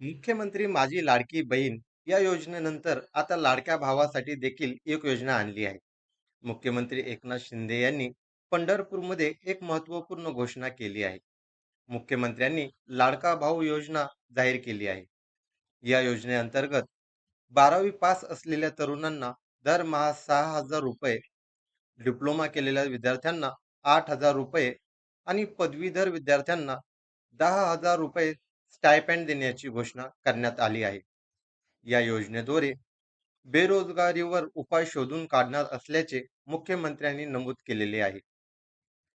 मुख्यमंत्री माझी लाडकी बहीण या योजनेनंतर आता लाडक्या भावासाठी देखील एक योजना आणली आहे. मुख्यमंत्री एकनाथ शिंदे यांनी पंढरपूरमध्ये एक महत्त्वपूर्ण घोषणा केली आहे. मुख्यमंत्र्यांनी लाडका भाऊ योजना जाहीर केली आहे. या योजनेअंतर्गत बारावी पास असलेल्या तरुणांना दरमहा सहा हजार रुपये डिप्लोमा केलेल्या विद्यार्थ्यांना आठ हजार रुपये आणि पदवीधर विद्यार्थ्यांना दहा हजार रुपये स्टायपँड देण्याची घोषणा करण्यात आली आहे. या योजनेद्वारे बेरोजगारीवर उपाय शोधून काढणार असल्याचे मुख्यमंत्र्यांनी नमूद केलेले आहे.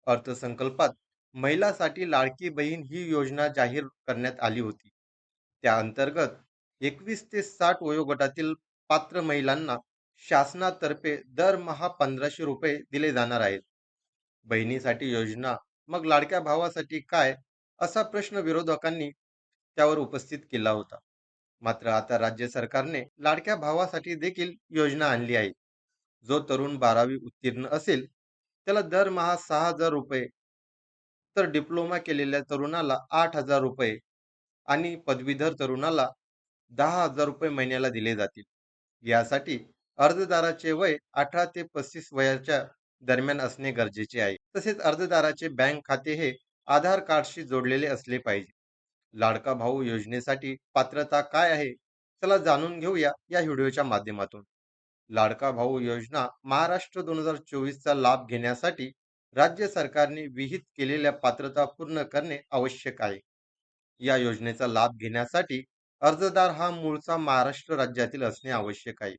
अर्थसंकल्पात महिलासाठी लाडकी बहीण ही योजना जाहीर करण्यात आली होती. त्या अंतर्गत एकवीस ते साठ वयोगटातील पात्र महिलांना शासनातर्फे दरमहा पंधराशे रुपये दिले जाणार आहेत. बहिणीसाठी योजना मग लाडक्या भावासाठी काय असा प्रश्न विरोधकांनी त्यावर उपस्थित केला होता. मात्र आता राज्य सरकारने लाडक्या भावासाठी देखील योजना आणली आहे. जो तरुण बारावी उत्तीर्ण असेल त्याला दरमहा सहा हजार रुपये तर डिप्लोमा केलेल्या तरुणाला आठ हजार रुपये आणि पदवीधर तरुणाला दहा हजार रुपये महिन्याला दिले जातील. यासाठी अर्जदाराचे वय अठरा ते पस्तीस वयाच्या दरम्यान असणे गरजेचे आहे. तसेच अर्जदाराचे बँक खाते हे आधार कार्डशी जोडलेले असले पाहिजे. लाडका भाऊ योजनेसाठी पात्रता काय आहे? चला जाणून घेऊया या व्हिडिओच्या माध्यमातून. लाडका भाऊ योजना महाराष्ट्र दोन हजार चोवीसचा लाभ घेण्यासाठी राज्य सरकारने विहित केलेल्या पात्रता पूर्ण करणे आवश्यक आहे. या योजनेचा लाभ घेण्यासाठी अर्जदार हा मूळचा महाराष्ट्र राज्यातील असणे आवश्यक आहे.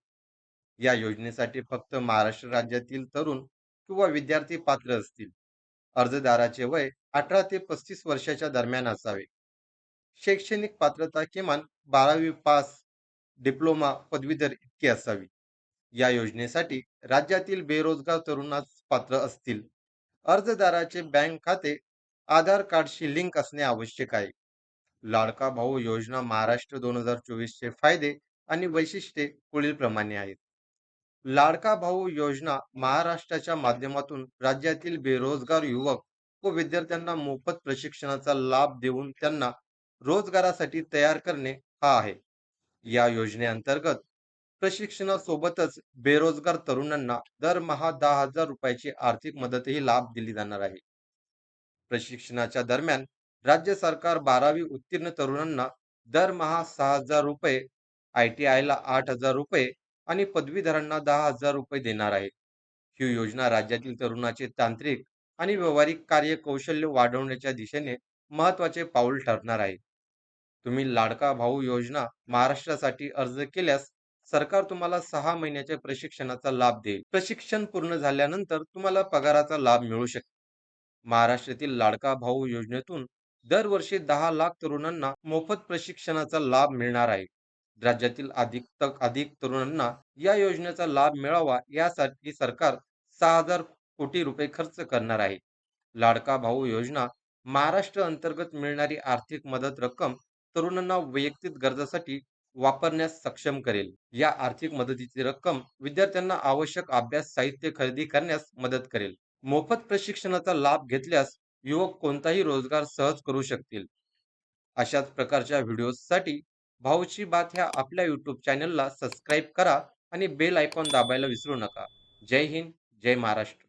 या योजनेसाठी फक्त महाराष्ट्र राज्यातील तरुण किंवा विद्यार्थी पात्र असतील. अर्जदाराचे वय अठरा ते पस्तीस वर्षाच्या दरम्यान असावे. शैक्षणिक पात्रता किमान बारावी पास डिप्लोमा पदवीधर इतकी असावी? या योजनेसाठी राज्यातील बेरोजगार तरुणास पात्र असतील. अर्जदाराचे बँक खाते आधार कार्डशी लिंक असणे आवश्यक आहे. लाडका भाऊ योजना महाराष्ट्र दोन हजार चोवीसचे फायदे आणि वैशिष्ट्ये पुढील प्रमाणे आहेत. लाडका भाऊ योजना महाराष्ट्राच्या माध्यमातून राज्यातील बेरोजगार युवक व विद्यार्थ्यांना मोफत प्रशिक्षणाचा लाभ देऊन त्यांना रोजगारासाठी तयार करणे हा आहे. या योजनेअंतर्गत प्रशिक्षणासोबतच बेरोजगार तरुणांना दरमहा दहा हजार रुपयाची आर्थिक मदतही लाभ दिली जाणार आहे. प्रशिक्षणाच्या दरम्यान राज्य सरकार बारावी उत्तीर्ण तरुणांना दरमहा सहा हजार रुपये आय टी आयला आठ हजार रुपये आणि पदवीधरांना दहा हजार रुपये देणार आहे. ही योजना राज्यातील तरुणाचे तांत्रिक आणि व्यावहारिक कार्य कौशल्य वाढवण्याच्या दिशेने महत्त्वाचे पाऊल ठरणार आहे. तुम्ही लाडका भाऊ योजना महाराष्ट्रासाठी अर्ज केल्यास सरकार तुम्हाला सहा महिन्याच्या प्रशिक्षणाचा लाभ देईल. प्रशिक्षण पूर्ण झाल्यानंतर तुम्हाला पगाराचा लाभ मिळू शकेल महाराष्ट्रातील लाडका भाऊ योजनेतून दरवर्षी दहा लाख तरुणांना मोफत प्रशिक्षणाचा लाभ मिळणार आहे. राज्यातील अधिक अधिक तरुणांना या योजनेचा लाभ मिळावा यासाठी सरकार सहा हजार कोटी रुपये खर्च करणार आहे. लाडका भाऊ योजना महाराष्ट्र अंतर्गत मिळणारी आर्थिक मदत रक्कम तरुणांना वैयक्तिक गरजासाठी वापरण्यास सक्षम करेल. या आर्थिक मदतीची रक्कम विद्यार्थ्यांना आवश्यक अभ्यास साहित्य खरेदी करण्यास मदत करेल. मोफत प्रशिक्षणाचा लाभ घेतल्यास युवक कोणताही रोजगार सहज करू शकतील. अशाच प्रकारच्या व्हिडिओसाठी भाऊची बात ह्या आपल्या यूट्यूब चॅनलला सबस्क्राईब करा आणि बेल आयकॉन दाबायला विसरू नका. जय हिंद जय महाराष्ट्र.